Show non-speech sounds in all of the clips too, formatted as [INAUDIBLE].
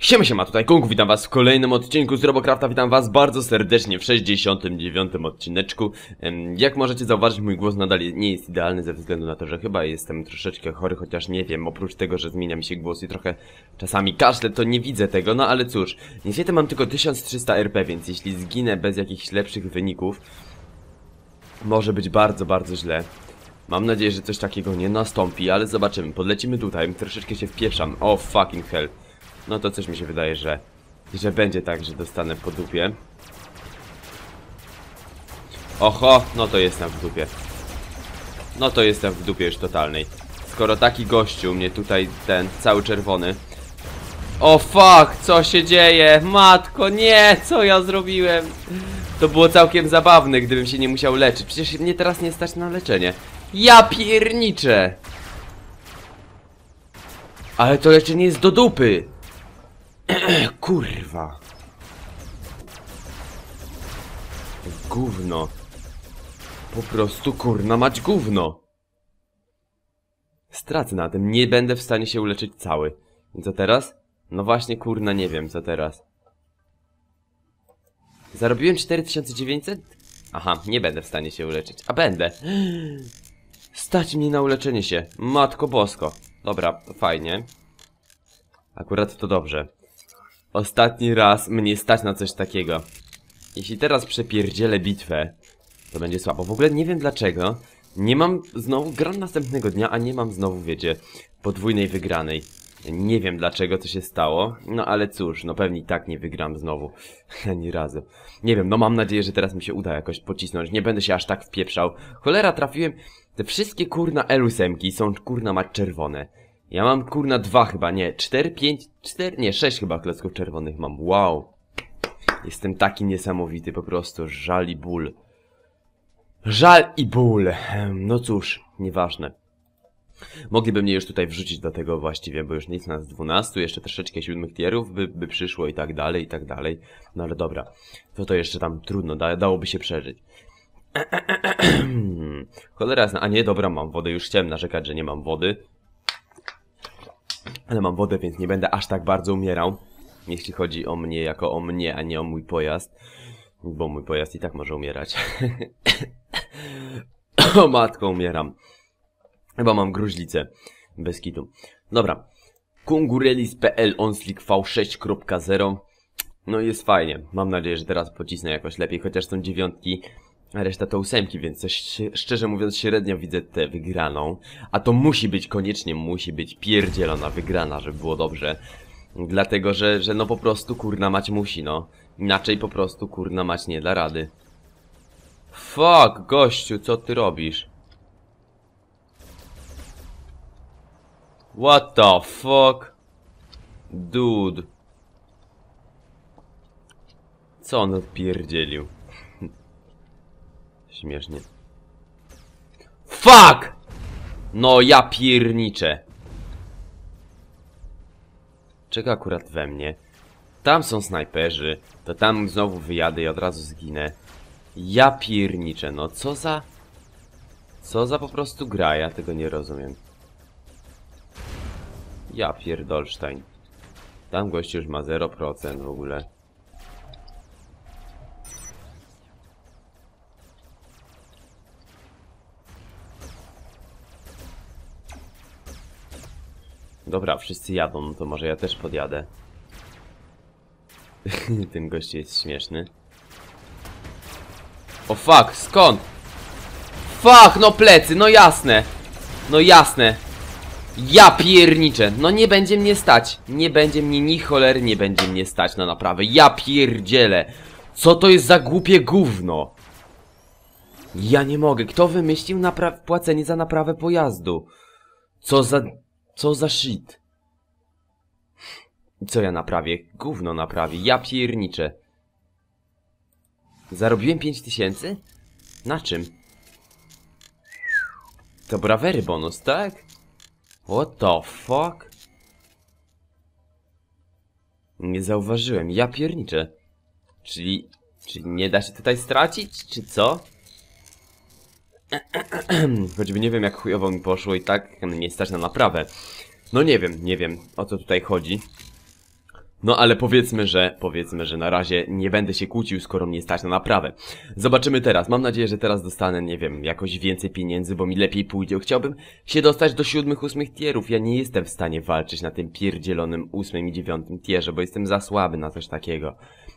Siema, siema, tutaj Kung, witam was w kolejnym odcinku z Robocrafta, witam was bardzo serdecznie w 69 odcineczku. Jak możecie zauważyć, mój głos nadal nie jest idealny ze względu na to, że chyba jestem troszeczkę chory, chociaż nie wiem, oprócz tego, że zmienia mi się głos i trochę czasami kaszle, to nie widzę tego, no ale cóż. Niestety mam tylko 1300 RP, więc jeśli zginę bez jakichś lepszych wyników, może być bardzo, bardzo źle. Mam nadzieję, że coś takiego nie nastąpi, ale zobaczymy. Podlecimy tutaj, troszeczkę się wpieprzam. O, fucking hell. No to coś mi się wydaje, że, że będzie tak, że dostanę po dupie. Oho, no to jestem w dupie. No to jestem w dupie już totalnej. Skoro taki gościu mnie tutaj, ten cały czerwony. O fuck, co się dzieje? Matko, nie, co ja zrobiłem? To było całkiem zabawne, gdybym się nie musiał leczyć. Przecież mnie teraz nie stać na leczenie. Ja pierniczę! Ale to leczenie jest do dupy! [CLEARS THROAT] Kurwa. Gówno. Po prostu kurna mać gówno. Stracę na tym, nie będę w stanie się uleczyć cały. I co teraz? No właśnie kurna nie wiem co teraz. Zarobiłem 4900? Aha, nie będę w stanie się uleczyć. A będę. [GASPS] Stać mnie na uleczenie się. Matko bosko. Dobra, fajnie. Akurat to dobrze. Ostatni raz mnie stać na coś takiego. Jeśli teraz przepierdzielę bitwę, to będzie słabo. W ogóle nie wiem dlaczego. Nie mam znowu, gram następnego dnia, a nie mam znowu, wiecie, podwójnej wygranej. Nie wiem dlaczego to się stało, no ale cóż, no pewnie i tak nie wygram znowu. [LAUGHS] Ani razu. Nie wiem, no mam nadzieję, że teraz mi się uda jakoś pocisnąć. Nie będę się aż tak wpieprzał. Cholera, trafiłem. Te wszystkie kurna elusemki są kurna mać czerwone. Ja mam kurna dwa chyba, nie, cztery, pięć, cztery, nie, sześć chyba klocków czerwonych mam, wow. Jestem taki niesamowity, po prostu, żal i ból. Żal i ból, no cóż, nieważne. Mogliby mnie już tutaj wrzucić do tego właściwie, bo już nic nas 12, jeszcze troszeczkę siódmych tierów by, by przyszło i tak dalej, i tak dalej. No ale dobra, to to jeszcze tam trudno, da, dałoby się przeżyć. [CLEARS THROAT] Cholera jasna, a nie, dobra, mam wodę, już chciałem narzekać, że nie mam wody. Ale mam wodę, więc nie będę aż tak bardzo umierał. Jeśli chodzi o mnie jako o mnie, a nie o mój pojazd. Bo mój pojazd i tak może umierać. [COUGHS] o matko, umieram. Chyba mam gruźlicę. Bez kitu. Dobra. Kungurelis.pl Onslik V6.0 No jest fajnie. Mam nadzieję, że teraz pocisnę jakoś lepiej, chociaż są dziewiątki, reszta to ósemki, więc coś, szczerze mówiąc średnio widzę tę wygraną. A to musi być, koniecznie musi być pierdzielona wygrana, żeby było dobrze. Dlatego, że, że no po prostu kurna mać musi, no. Inaczej po prostu kurna mać nie da rady. Fuck, gościu, co ty robisz? What the fuck? Dude. Co on odpierdzielił? Śmiesznie. Fuck! No ja pierniczę. Czego akurat we mnie? Tam są snajperzy, to tam znowu wyjadę i od razu zginę. Ja pierniczę, no co za... Co za po prostu gra, ja tego nie rozumiem. Ja pierdolsztajn. Tam gość już ma 0% w ogóle. Dobra, wszyscy jadą, no to może ja też podjadę. [LAUGHS] Ten gość jest śmieszny. O fuck, skąd? Fuck, no plecy, no jasne. No jasne. Ja pierniczę, no nie będzie mnie stać. Nie będzie mnie ni cholery, nie będzie mnie stać na naprawę. Ja pierdzielę. Co to jest za głupie gówno? Ja nie mogę. Kto wymyślił płacenie za naprawę pojazdu? Co za... Co za shit? Co ja naprawię? Gówno naprawię. Ja pierniczę. Zarobiłem 5000? Na czym? To brawery bonus, tak? What the fuck? Nie zauważyłem, ja pierniczę. Czyli... Czyli nie da się tutaj stracić, czy co? [CLEARS THROAT] Choćby nie wiem jak chujowo mi poszło i tak nie stać na naprawę. No nie wiem, nie wiem o co tutaj chodzi. No ale powiedzmy, że, powiedzmy, że na razie nie będę się kłócił, skoro mnie stać na naprawę. Zobaczymy teraz. Mam nadzieję, że teraz dostanę, nie wiem, jakoś więcej pieniędzy, bo mi lepiej pójdzie. Chciałbym się dostać do siódmych, ósmych tierów. Ja nie jestem w stanie walczyć na tym pierdzielonym ósmym i dziewiątym tierze, bo jestem za słaby na coś takiego.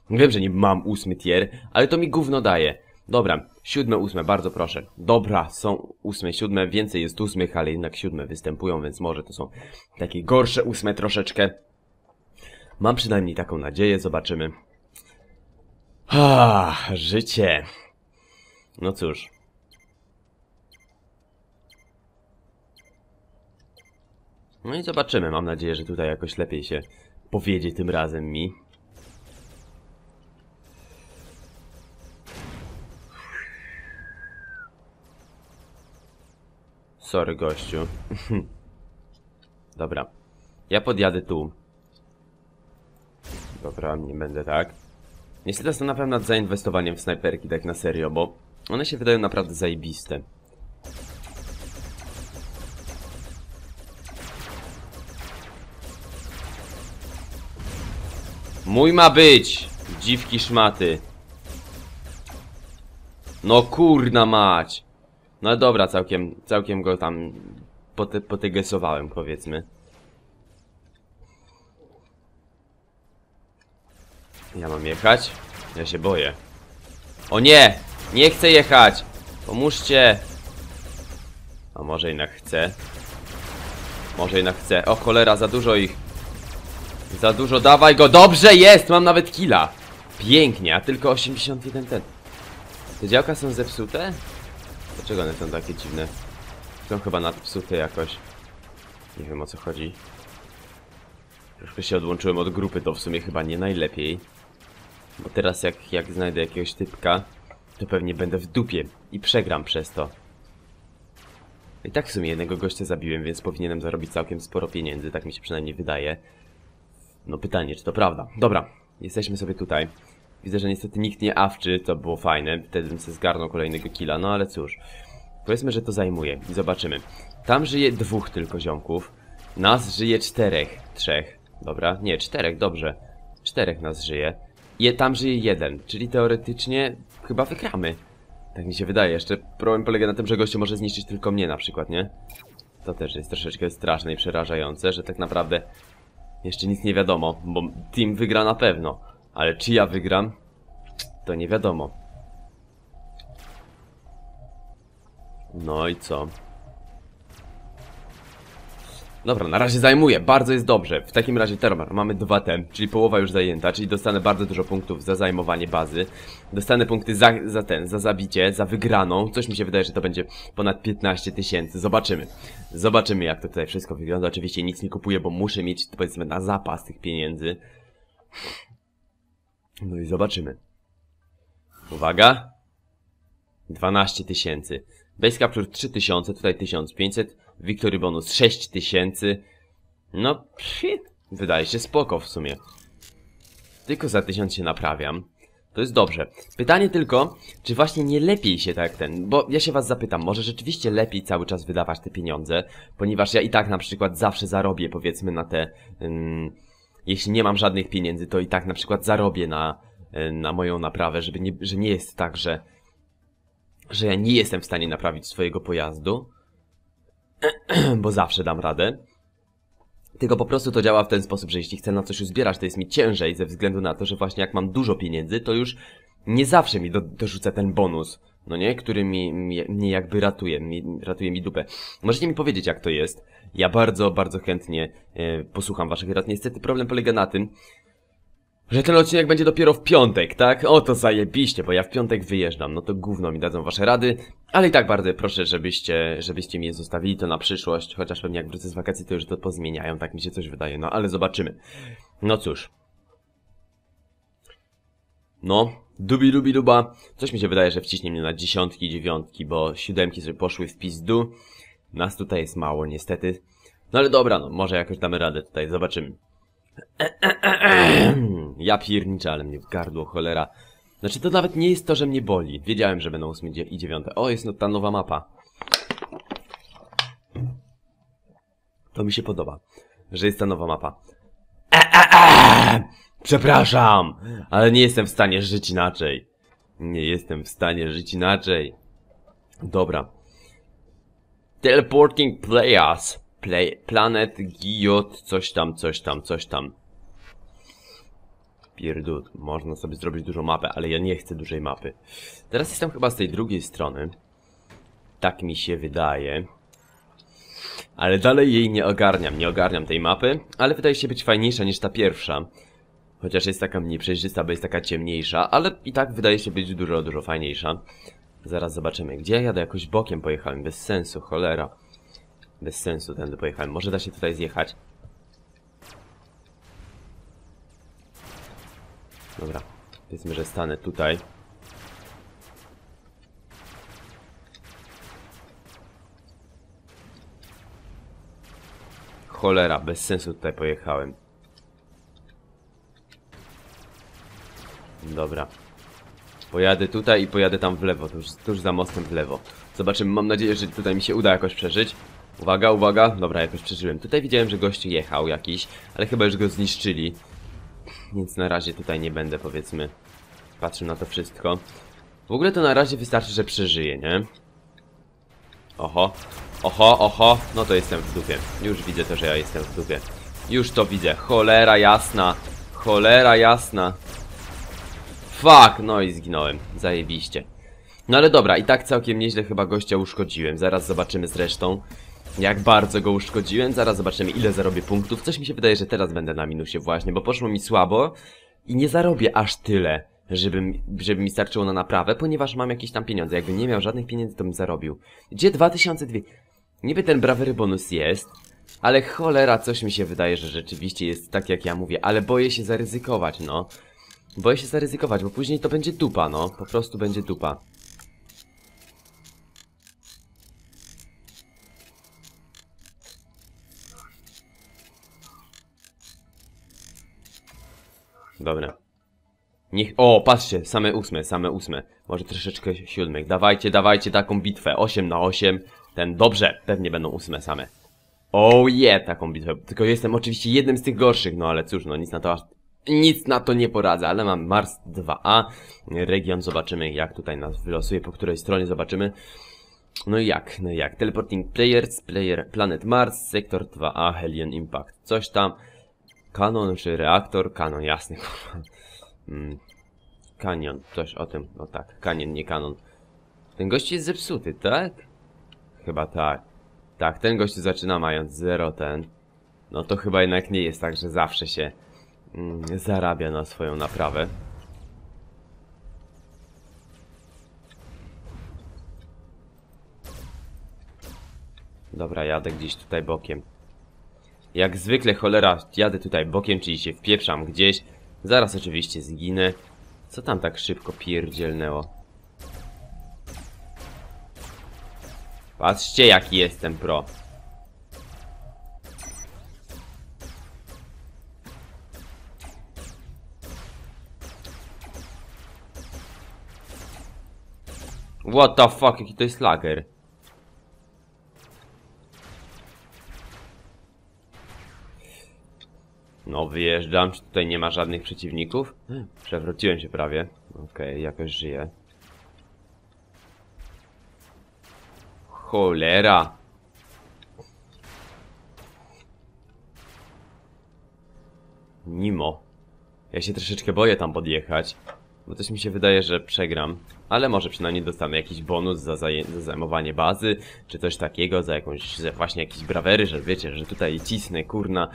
Wiem, że nie mam ósmy tier, ale to mi gówno daje. Dobra, siódme, ósme, bardzo proszę. Dobra, są ósme, siódme, więcej jest ósmych, ale jednak siódme występują, więc może to są takie gorsze ósme troszeczkę. Mam przynajmniej taką nadzieję, zobaczymy. Ah, życie. No cóż. No i zobaczymy, mam nadzieję, że tutaj jakoś lepiej się powiedzie tym razem mi. Sorry, gościu. Dobra. Ja podjadę tu. Dobra, nie będę tak. Niestety zastanawiam nad zainwestowaniem w snajperki tak na serio, bo one się wydają naprawdę zajebiste. Mój ma być! Dziwki szmaty. No kurna mać! No dobra, całkiem, całkiem go tam poty, potygesowałem, powiedzmy. Ja mam jechać? Ja się boję. O nie! Nie chcę jechać! Pomóżcie! A może jednak chcę? Może jednak chcę. O cholera, za dużo ich. Za dużo, dawaj go! Dobrze jest! Mam nawet killa! Pięknie, a tylko 81 ten. Te działka są zepsute? Dlaczego one są takie dziwne? Są chyba nadpsute jakoś. Nie wiem o co chodzi. Troszkę się odłączyłem od grupy, to w sumie chyba nie najlepiej. Bo teraz jak, jak znajdę jakiegoś typka, to pewnie będę w dupie i przegram przez to. I tak w sumie jednego gościa zabiłem, więc powinienem zarobić całkiem sporo pieniędzy, tak mi się przynajmniej wydaje. No pytanie, czy to prawda? Dobra, jesteśmy sobie tutaj. Widzę, że niestety nikt nie awczy, to było fajne, wtedy bym sobie zgarnął kolejnego killa, no ale cóż. Powiedzmy, że to zajmuje i zobaczymy. Tam żyje dwóch tylko ziomków. Nas żyje czterech, trzech. Dobra, nie, czterech, dobrze. Czterech nas żyje. I tam żyje jeden, czyli teoretycznie chyba wygramy. Tak mi się wydaje. Jeszcze problem polega na tym, że gościu może zniszczyć tylko mnie na przykład, nie? To też jest troszeczkę straszne i przerażające, że tak naprawdę jeszcze nic nie wiadomo, bo team wygra na pewno. Ale czy ja wygram, to nie wiadomo. No i co? Dobra, na razie zajmuję, bardzo jest dobrze. W takim razie teraz mamy dwa tem, czyli połowa już zajęta, czyli dostanę bardzo dużo punktów za zajmowanie bazy. Dostanę punkty za, za ten, za zabicie, za wygraną. Coś mi się wydaje, że to będzie ponad 15 tysięcy. Zobaczymy. Zobaczymy jak to tutaj wszystko wygląda. Oczywiście nic nie kupuję, bo muszę mieć powiedzmy na zapas tych pieniędzy. No i zobaczymy. Uwaga. 12 tysięcy. Base Capture 3000, tutaj 1500. Victory bonus 6000. No, shit. Wydaje się spoko w sumie. Tylko za 1000 się naprawiam. To jest dobrze. Pytanie tylko, czy właśnie nie lepiej się tak ten, bo ja się was zapytam, może rzeczywiście lepiej cały czas wydawać te pieniądze, ponieważ ja i tak na przykład zawsze zarobię powiedzmy na te, ym, jeśli nie mam żadnych pieniędzy, to i tak na przykład zarobię na, y, na moją naprawę, żeby nie, że nie jest tak, że, że ja nie jestem w stanie naprawić swojego pojazdu, [CLEARS THROAT] bo zawsze dam radę. Tylko po prostu to działa w ten sposób, że jeśli chcę na coś uzbierać, to jest mi ciężej ze względu na to, że właśnie jak mam dużo pieniędzy, to już nie zawsze mi do, dorzuca ten bonus, no nie? Który mi, mi, mnie jakby ratuje, mi, ratuje mi dupę. Możecie mi powiedzieć, jak to jest. Ja bardzo, bardzo chętnie e, posłucham waszych rad. Niestety problem polega na tym, że ten odcinek będzie dopiero w piątek, tak? O, to zajebiście, bo ja w piątek wyjeżdżam. No to gówno mi dadzą wasze rady. Ale i tak bardzo proszę, żebyście, żebyście mi je zostawili to na przyszłość. Chociaż pewnie jak wrócę z wakacji, to już to pozmieniają, tak mi się coś wydaje. No, ale zobaczymy. No cóż. No, dubi dubi duba. Coś mi się wydaje, że wciśnie mnie na dziesiątki, dziewiątki, bo siódemki sobie poszły w pizdu. Nas tutaj jest mało, niestety. No ale dobra, no, może jakoś damy radę tutaj, zobaczymy. [CLEARS THROAT] Ja pierniczę, ale mnie w gardło, cholera. Znaczy to nawet nie jest to, że mnie boli. Wiedziałem, że będą 8 i 9. O, jest no ta nowa mapa. To mi się podoba, że jest ta nowa mapa. [CLEARS THROAT] Przepraszam, ale nie jestem w stanie żyć inaczej. Nie jestem w stanie żyć inaczej. Dobra. Teleporting Players. Play, Planet Giot, coś tam, coś tam, coś tam. Pierdut, można sobie zrobić dużą mapę, ale ja nie chcę dużej mapy. Teraz jestem chyba z tej drugiej strony. Tak mi się wydaje. Ale dalej jej nie ogarniam, nie ogarniam tej mapy, ale wydaje się być fajniejsza niż ta pierwsza. Chociaż jest taka mniej przejrzysta, bo jest taka ciemniejsza, ale i tak wydaje się być dużo, dużo fajniejsza. Zaraz zobaczymy. Gdzie ja jadę? Jakoś bokiem pojechałem. Bez sensu, cholera. Bez sensu tędy pojechałem. Może da się tutaj zjechać? Dobra. Powiedzmy, że stanę tutaj. Cholera, bez sensu tutaj pojechałem. Dobra. Pojadę tutaj i pojadę tam w lewo, tuż, tuż za mostem w lewo. Zobaczymy, mam nadzieję, że tutaj mi się uda jakoś przeżyć. Uwaga, uwaga, dobra, jakoś przeżyłem. Tutaj widziałem, że gościu jechał jakiś, ale chyba już go zniszczyli. Więc na razie tutaj nie będę, powiedzmy, patrzył na to wszystko. W ogóle to na razie wystarczy, że przeżyję, nie? Oho, oho, oho, no to jestem w dupie. Już widzę to, że ja jestem w dupie. Już to widzę, cholera jasna, cholera jasna. Fuck, no i zginąłem. Zajebiście. No ale dobra, i tak całkiem nieźle chyba gościa uszkodziłem. Zaraz zobaczymy zresztą, jak bardzo go uszkodziłem. Zaraz zobaczymy, ile zarobię punktów. Coś mi się wydaje, że teraz będę na minusie właśnie, bo poszło mi słabo i nie zarobię aż tyle, żeby, żeby mi starczyło na naprawę, ponieważ mam jakieś tam pieniądze. Jakbym nie miał żadnych pieniędzy, to bym zarobił. Gdzie 2002? Niby ten brawery bonus jest, ale cholera, coś mi się wydaje, że rzeczywiście jest tak, jak ja mówię, ale boję się zaryzykować, no. Boję się zaryzykować, bo później to będzie dupa, no. Po prostu będzie dupa. Dobra. Niech... O, patrzcie, same ósme, same ósme. Może troszeczkę siódmych. Dawajcie, dawajcie taką bitwę. 8 na 8. Ten, dobrze, pewnie będą ósme same. Oh yeah, taką bitwę. Tylko jestem oczywiście jednym z tych gorszych, no ale cóż, no nic na to aż nic na to nie poradzę, ale mam Mars 2A. Region zobaczymy, jak tutaj nas wylosuje, po której stronie zobaczymy. No i jak, no i jak. Teleporting Players, Player Planet Mars, Sektor 2A, Helion Impact. Coś tam. Kanon czy reaktor? Kanon, jasny, [LAUGHS] kurwa. Mm. Kanion, coś o tym, no tak, kanion, nie kanon. Ten gość jest zepsuty, tak? Chyba tak. Tak, ten gość zaczyna mając 0 ten. No to chyba jednak nie jest tak, że zawsze się zarabia na swoją naprawę. Dobra, jadę gdzieś tutaj bokiem. Jak zwykle cholera, jadę tutaj bokiem, czyli się wpieprzam gdzieś. Zaraz oczywiście zginę. Co tam tak szybko pierdzielnęło? Patrzcie jaki jestem pro. What the fuck, jaki to jest lager? No, wyjeżdżam. Czy tutaj nie ma żadnych przeciwników? Przewróciłem się prawie. Okej, jakoś żyję. Cholera! Nimo. Ja się troszeczkę boję tam podjechać. Bo coś mi się wydaje, że przegram. Ale może przynajmniej dostanę jakiś bonus za, za zajmowanie bazy, czy coś takiego, za jakąś, za właśnie jakieś brawery, że wiecie, że tutaj cisnę, kurna,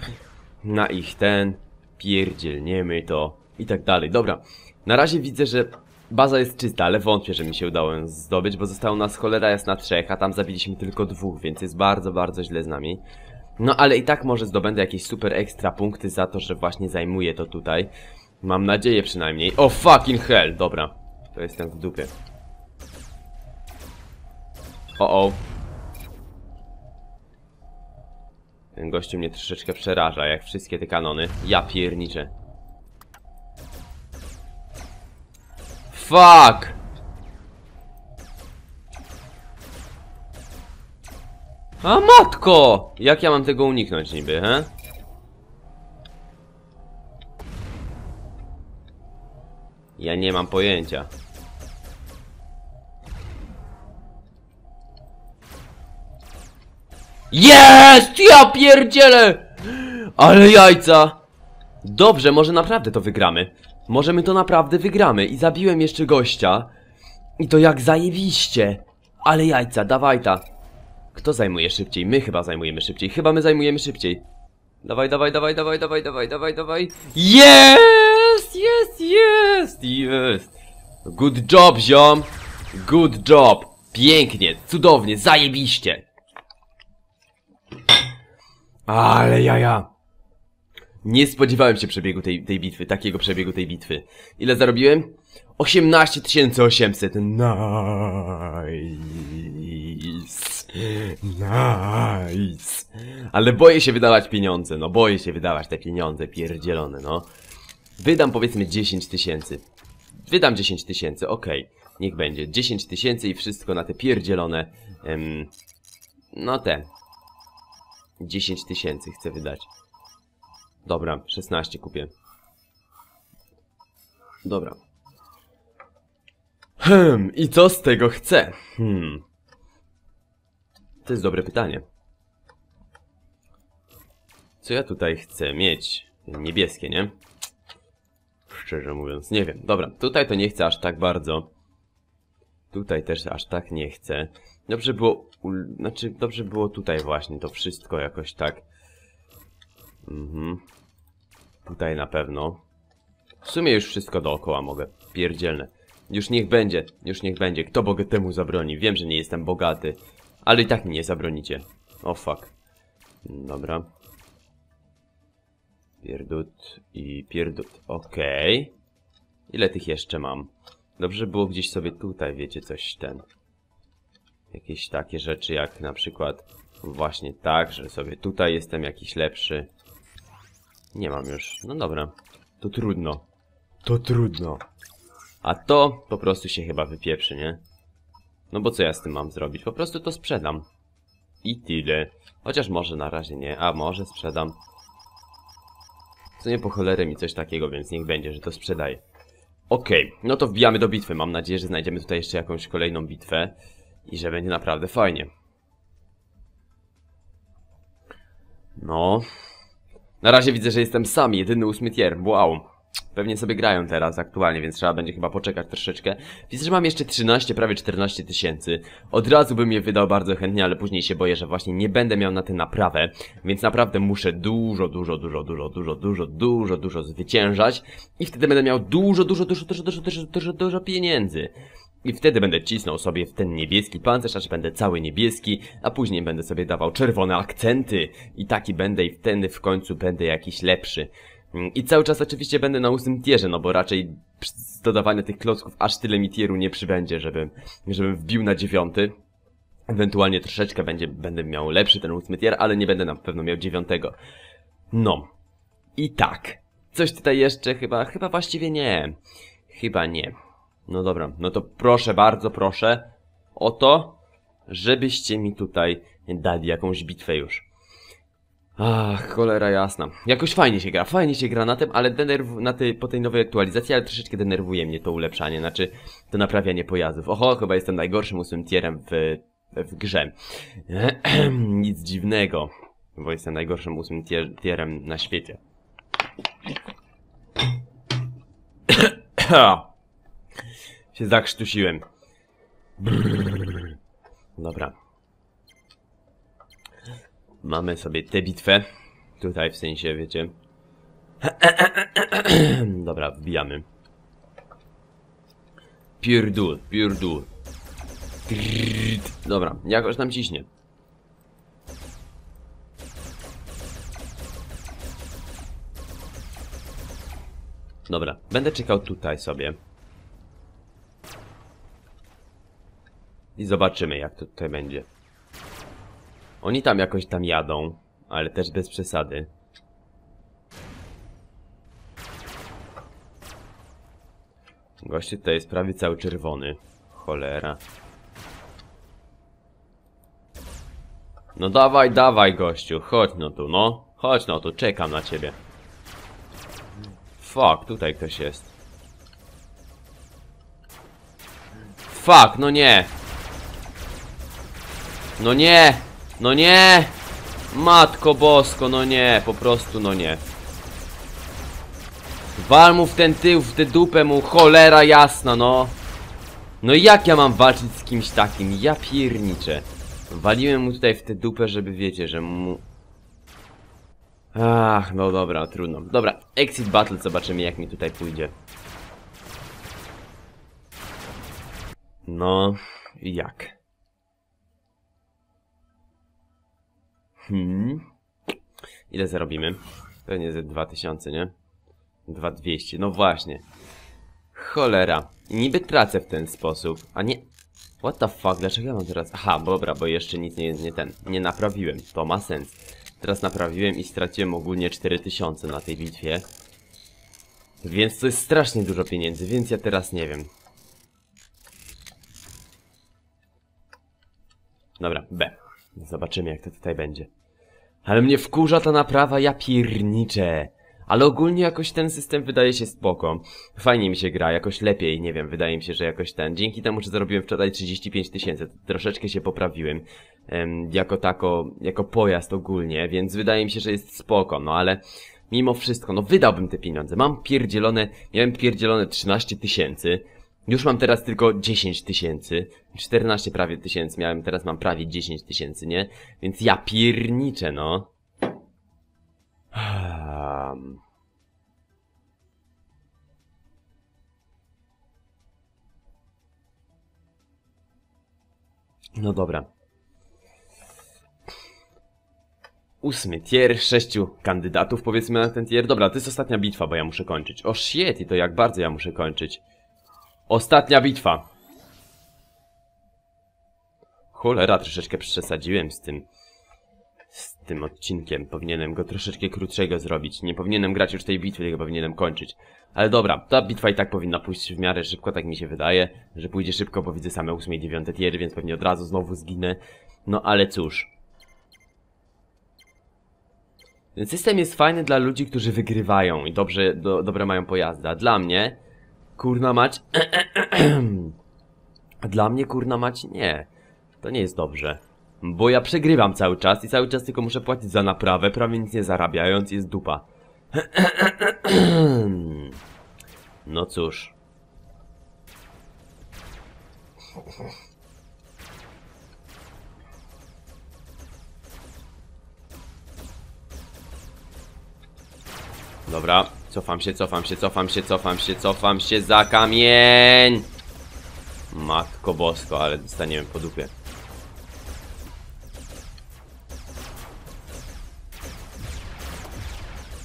na ich ten, pierdzielniemy to i tak dalej. Dobra, na razie widzę, że baza jest czysta, ale wątpię, że mi się udało ją zdobyć, bo zostało nas cholera jasna trzech, a tam zabiliśmy tylko dwóch, więc jest bardzo, bardzo źle z nami. No ale i tak może zdobędę jakieś super ekstra punkty za to, że właśnie zajmuję to tutaj. Mam nadzieję przynajmniej. O fucking hell, dobra. To jestem w dupie. O o. Ten gościu mnie troszeczkę przeraża, jak wszystkie te kanony. Ja pierniczę. Fuck! A matko! Jak ja mam tego uniknąć niby, he? Ja nie mam pojęcia. Jest! Ja pierdzielę! Ale jajca! Dobrze, może naprawdę to wygramy. Może my to naprawdę wygramy. I zabiłem jeszcze gościa. I to jak zajebiście. Ale jajca, dawaj ta. Kto zajmuje szybciej? My chyba zajmujemy szybciej. Chyba my zajmujemy szybciej. Dawaj, dawaj, dawaj, dawaj, dawaj, dawaj, dawaj, dawaj. Jest! Jest, jest, jest. Good job, ziom. Good job. Pięknie, cudownie, zajebiście. Ale jaja. Nie spodziewałem się przebiegu tej, tej bitwy, takiego przebiegu tej bitwy. Ile zarobiłem? 18 800. Nice. Nice. Ale boję się wydawać pieniądze, no boję się wydawać te pieniądze pierdzielone, no. Wydam powiedzmy 10 tysięcy. Wydam 10 tysięcy, okej. Niech będzie. 10 tysięcy i wszystko na te pierdzielone... Em, no te. 10 tysięcy chcę wydać. Dobra, 16 kupię. Dobra. Hmm, i co z tego chcę? Hmm. To jest dobre pytanie. Co ja tutaj chcę mieć? Niebieskie, nie? Szczerze mówiąc, nie wiem. Dobra, tutaj to nie chcę aż tak bardzo. Tutaj też aż tak nie chcę. Dobrze było... Znaczy, dobrze było tutaj właśnie to wszystko jakoś tak. Mhm. Tutaj na pewno. W sumie już wszystko dookoła mogę. Pierdzielne. Już niech będzie, już niech będzie. Kto bogatemu zabroni? Wiem, że nie jestem bogaty. Ale i tak mi nie zabronicie. O fuck. Dobra. Pierdut i pierdut. Okej. Ile tych jeszcze mam? Dobrze było gdzieś sobie tutaj, wiecie, coś ten. Jakieś takie rzeczy jak na przykład właśnie tak, że sobie tutaj jestem jakiś lepszy. Nie mam już. No dobra. To trudno. To trudno. A to po prostu się chyba wypieprzy, nie? No bo co ja z tym mam zrobić? Po prostu to sprzedam. I tyle. Chociaż może na razie nie. A może sprzedam. Co nie po cholerę mi coś takiego, więc niech będzie, że to sprzedaję. Okej, no to wbijamy do bitwy. Mam nadzieję, że znajdziemy tutaj jeszcze jakąś kolejną bitwę. I że będzie naprawdę fajnie. No. Na razie widzę, że jestem sam, jedyny ósmy tier. Wow. Pewnie sobie grają teraz aktualnie, więc trzeba będzie chyba poczekać troszeczkę. Widzę, że mam jeszcze 13, prawie 14 tysięcy. Od razu bym je wydał bardzo chętnie, ale później się boję, że właśnie nie będę miał na tę naprawę. Więc naprawdę muszę dużo, dużo, dużo, dużo, dużo, dużo, dużo, dużo zwyciężać. I wtedy będę miał dużo, dużo, dużo, dużo, dużo, dużo, dużo, dużo pieniędzy. I wtedy będę cisnął sobie w ten niebieski pancerz, aż będę cały niebieski, a później będę sobie dawał czerwone akcenty. I taki będę i wtedy w końcu będę jakiś lepszy. I cały czas oczywiście będę na ósmym tierze, no bo raczej z dodawania tych klocków aż tyle mi tieru nie przybędzie, żebym, żebym wbił na dziewiąty. Ewentualnie troszeczkę będzie, będę miał lepszy ten ósmy tier, ale nie będę na pewno miał dziewiątego. No. I tak. Coś tutaj jeszcze chyba, chyba właściwie nie. Chyba nie. No dobra, no to proszę, bardzo proszę o to, żebyście mi tutaj dali jakąś bitwę już. Ach, cholera jasna. Jakoś fajnie się gra, fajnie się gra na tym, ale denerw na tej, po tej nowej aktualizacji, ale troszeczkę denerwuje mnie to ulepszanie, znaczy to naprawianie pojazdów. Oho, chyba jestem najgorszym ósmym tierem w, w grze. [CLEARS THROAT] Nic dziwnego, bo jestem najgorszym ósmym tier tierem na świecie. [CLEARS THROAT] się zakrztusiłem. Dobra. Mamy sobie tę bitwę. Tutaj w sensie, wiecie. [CLEARS THROAT] Dobra, wbijamy. Pierdul, pierdul. Dobra, jakoś tam ciśnie. Dobra, będę czekał tutaj sobie. I zobaczymy jak to tutaj będzie. Oni tam jakoś tam jadą, ale też bez przesady. Gościu tutaj jest prawie cały czerwony. Cholera. No dawaj, dawaj gościu, chodź no tu, no. Chodź no tu, czekam na ciebie. Fuck, tutaj ktoś jest. Fuck, no nie. No nie. No nie. Matko bosko, no nie. Po prostu no nie. Wal mu w ten tył, w tę dupę mu, cholera jasna, no. No i jak ja mam walczyć z kimś takim? Ja pierniczę. Waliłem mu tutaj w tę dupę, żeby wiecie, że mu... Ach, no dobra, trudno. Dobra, exit battle, zobaczymy jak mi tutaj pójdzie. No, jak? Hmm. Ile zarobimy? Pewnie ze 2000, nie? 2200, no właśnie. Cholera. Niby tracę w ten sposób, a nie... What the fuck, dlaczego ja mam teraz... Aha, dobra, bo jeszcze nic nie, nie ten... Nie naprawiłem, to ma sens. Teraz naprawiłem i straciłem ogólnie 4000 na tej bitwie. Więc to jest strasznie dużo pieniędzy, więc ja teraz nie wiem. Dobra, B. Zobaczymy jak to tutaj będzie. Ale mnie wkurza ta naprawa, ja pierniczę. Ale ogólnie jakoś ten system wydaje się spoko. Fajnie mi się gra, jakoś lepiej, nie wiem, wydaje mi się, że jakoś ten. Dzięki temu, że zarobiłem wczoraj 35 tysięcy, troszeczkę się poprawiłem. Em, jako tako, jako pojazd ogólnie, więc wydaje mi się, że jest spoko, no ale... Mimo wszystko, no wydałbym te pieniądze. Mam pierdzielone, miałem pierdzielone 13 tysięcy. Już mam teraz tylko 10 tysięcy. 14 prawie tysięcy miałem, teraz mam prawie 10 tysięcy, nie? Więc ja pierniczę, no. No dobra. Ósmy tier, sześciu kandydatów powiedzmy na ten tier. Dobra, to jest ostatnia bitwa, bo ja muszę kończyć. O shit, i to jak bardzo ja muszę kończyć. Ostatnia bitwa. Cholera, troszeczkę przesadziłem z tym z tym odcinkiem. Powinienem go troszeczkę krótszego zrobić. Nie powinienem grać już tej bitwy, tylko powinienem kończyć. Ale dobra, ta bitwa i tak powinna pójść w miarę szybko, tak mi się wydaje, że pójdzie szybko, bo widzę same 8 i 9 tiery, więc pewnie od razu znowu zginę. No ale cóż. System jest fajny dla ludzi, którzy wygrywają i dobrze, do, dobre mają pojazdy, a dla mnie, kurna mać, [CLEARS THROAT] dla mnie, kurna mać, nie. To nie jest dobrze. Bo ja przegrywam cały czas i cały czas tylko muszę płacić za naprawę, prawie nic nie zarabiając, jest dupa. [CLEARS THROAT] No cóż. Dobra, cofam się, cofam się, cofam się, cofam się, cofam się za kamień! Matko bosko, ale dostaniemy po dupie.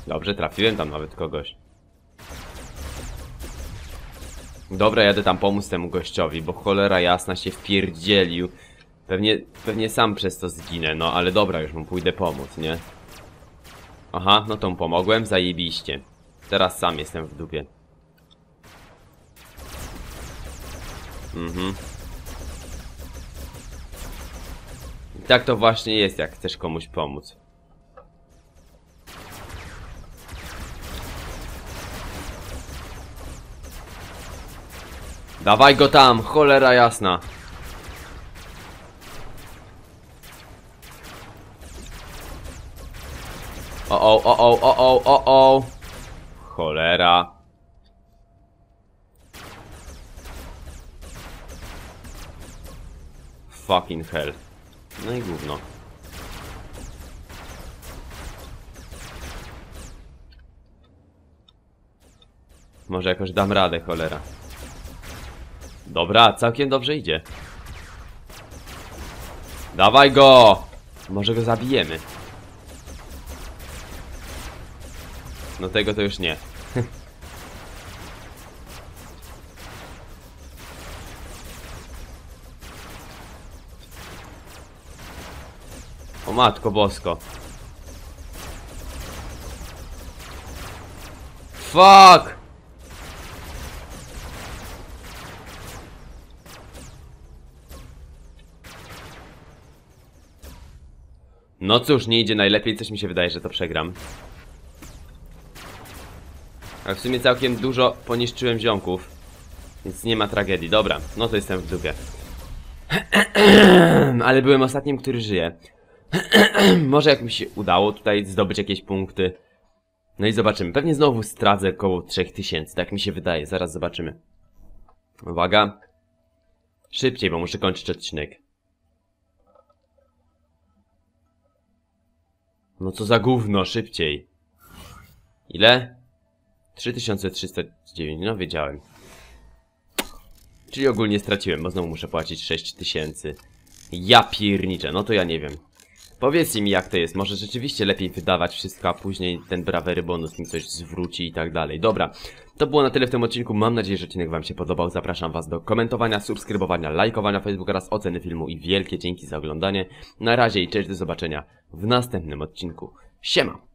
Dobrze, trafiłem tam nawet kogoś. Dobra, jadę tam pomóc temu gościowi, bo cholera jasna się wpierdzielił. Pewnie, pewnie sam przez to zginę, no ale dobra, już mu pójdę pomóc, nie? Aha, no to mu pomogłem, zajebiście. Teraz sam jestem w dupie. Mhm. I tak to właśnie jest, jak chcesz komuś pomóc. Dawaj go tam, cholera jasna. O o o o o o o o Cholera. Fucking hell. No i gówno. Może jakoś dam radę, cholera. Dobra, całkiem dobrze idzie. Dawaj go! Może go zabijemy. No tego to już nie. o matko bosko. Fuck! No cóż, nie idzie najlepiej, coś mi się wydaje, że to przegram. A w sumie całkiem dużo poniszczyłem ziomków. Więc nie ma tragedii. Dobra, no to jestem w dupie. [CLEARS THROAT] Ale byłem ostatnim, który żyje. [CLEARS THROAT] Może jak mi się udało tutaj zdobyć jakieś punkty. No i zobaczymy. Pewnie znowu stracę około 3000, tak mi się wydaje. Zaraz zobaczymy. Uwaga. Szybciej, bo muszę kończyć odcinek. No co za gówno, szybciej. Ile? 3309, no wiedziałem. Czyli ogólnie straciłem, bo znowu muszę płacić 6000. Ja pierniczę, no to ja nie wiem. Powiedzcie mi jak to jest, może rzeczywiście lepiej wydawać wszystko, a później ten brawery bonus mi coś zwróci i tak dalej. Dobra, to było na tyle w tym odcinku, mam nadzieję, że odcinek wam się podobał. Zapraszam was do komentowania, subskrybowania, lajkowania Facebook oraz oceny filmu i wielkie dzięki za oglądanie. Na razie i cześć, do zobaczenia w następnym odcinku. Siema!